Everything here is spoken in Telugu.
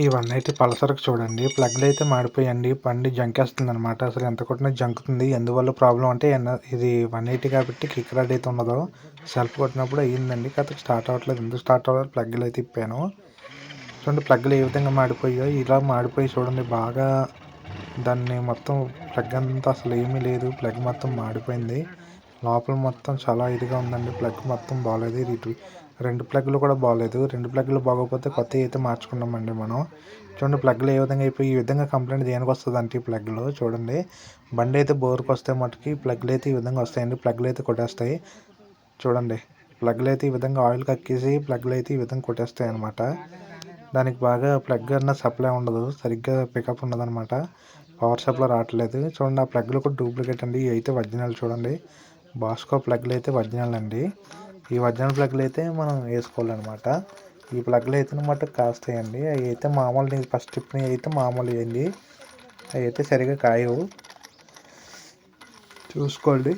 ఇవన్నీ అయితే పలసరకు చూడండి. ప్లగ్లు అయితే మాడిపోయండి. బండి జంకేస్తుంది అనమాట అసలు ఎంత కొట్టినా జంకుతుంది. ఎందువల్ల ప్రాబ్లం అంటే ఇది వన్ ఎయిటీ కాబట్టి కిక్ రాడ్ అయితే ఉండదు. సెల్ఫ్ కొట్టినప్పుడు అయ్యిందండి. కాకపోతే స్టార్ట్ అవ్వట్లేదు. ఎందుకు స్టార్ట్ అవ్వలేదు? ప్లగ్లు అయితే ఇప్పాను. చూడండి ప్లగ్లు ఏ విధంగా మాడిపోయాయో. ఇలా మాడిపోయి చూడండి. బాగా దాన్ని మొత్తం ప్లగ్ అంతా అసలు ఏమీ లేదు. ప్లగ్ మొత్తం మాడిపోయింది. లోపల మొత్తం చాలా ఇదిగా ఉందండి. ప్లగ్ మొత్తం బాగాలేదు ఇటు రెండు ప్లగ్లు కూడా బాగాలేదు రెండు ప్లగ్లు బాగోకపోతే కొత్త అయితే మార్చుకున్నామండి మనం. చూడండి ప్లగ్లు ఏ విధంగా అయిపోయి ఈ విధంగా కంప్లైంట్ దేనికి వస్తుంది అంటే ఈ ప్లగ్లు చూడండి. బండి అయితే బోర్కి వస్తే మటుకి ప్లగ్లు అయితే ఈ విధంగా వస్తాయండి. ప్లగ్లు అయితే కొట్టేస్తాయి. చూడండి ప్లగ్లు అయితే ఈ విధంగా ఆయిల్ కక్కేసి ప్లగ్లు అయితే ఈ విధంగా కొట్టేస్తాయి అనమాట దానికి బాగా ప్లగ్ అన్న సప్లై ఉండదు. సరిగ్గా పికప్ ఉండదు అనమాట పవర్ సప్లై రావట్లేదు. చూడండి ఆ ప్లగ్లు కూడా డూప్లికేట్ అండి. ఇవి అయితే ఒరిజినల్ చూడండి. బాస్కో ప్లగ్లు అయితే ఒరిజినల్ అండి. ఈ ఒరిజినల్ ప్లగ్లు అయితే మనం వేసుకోవాలన్నమాట. ఈ ప్లగ్లు అయితే మటుకు కాస్తాయండి అవి అయితే మామూలు ఫస్ట్ ట్రిప్ని అయితే మామూలు అండి అవి అయితే సరిగా కాయవు. చూసుకోండి.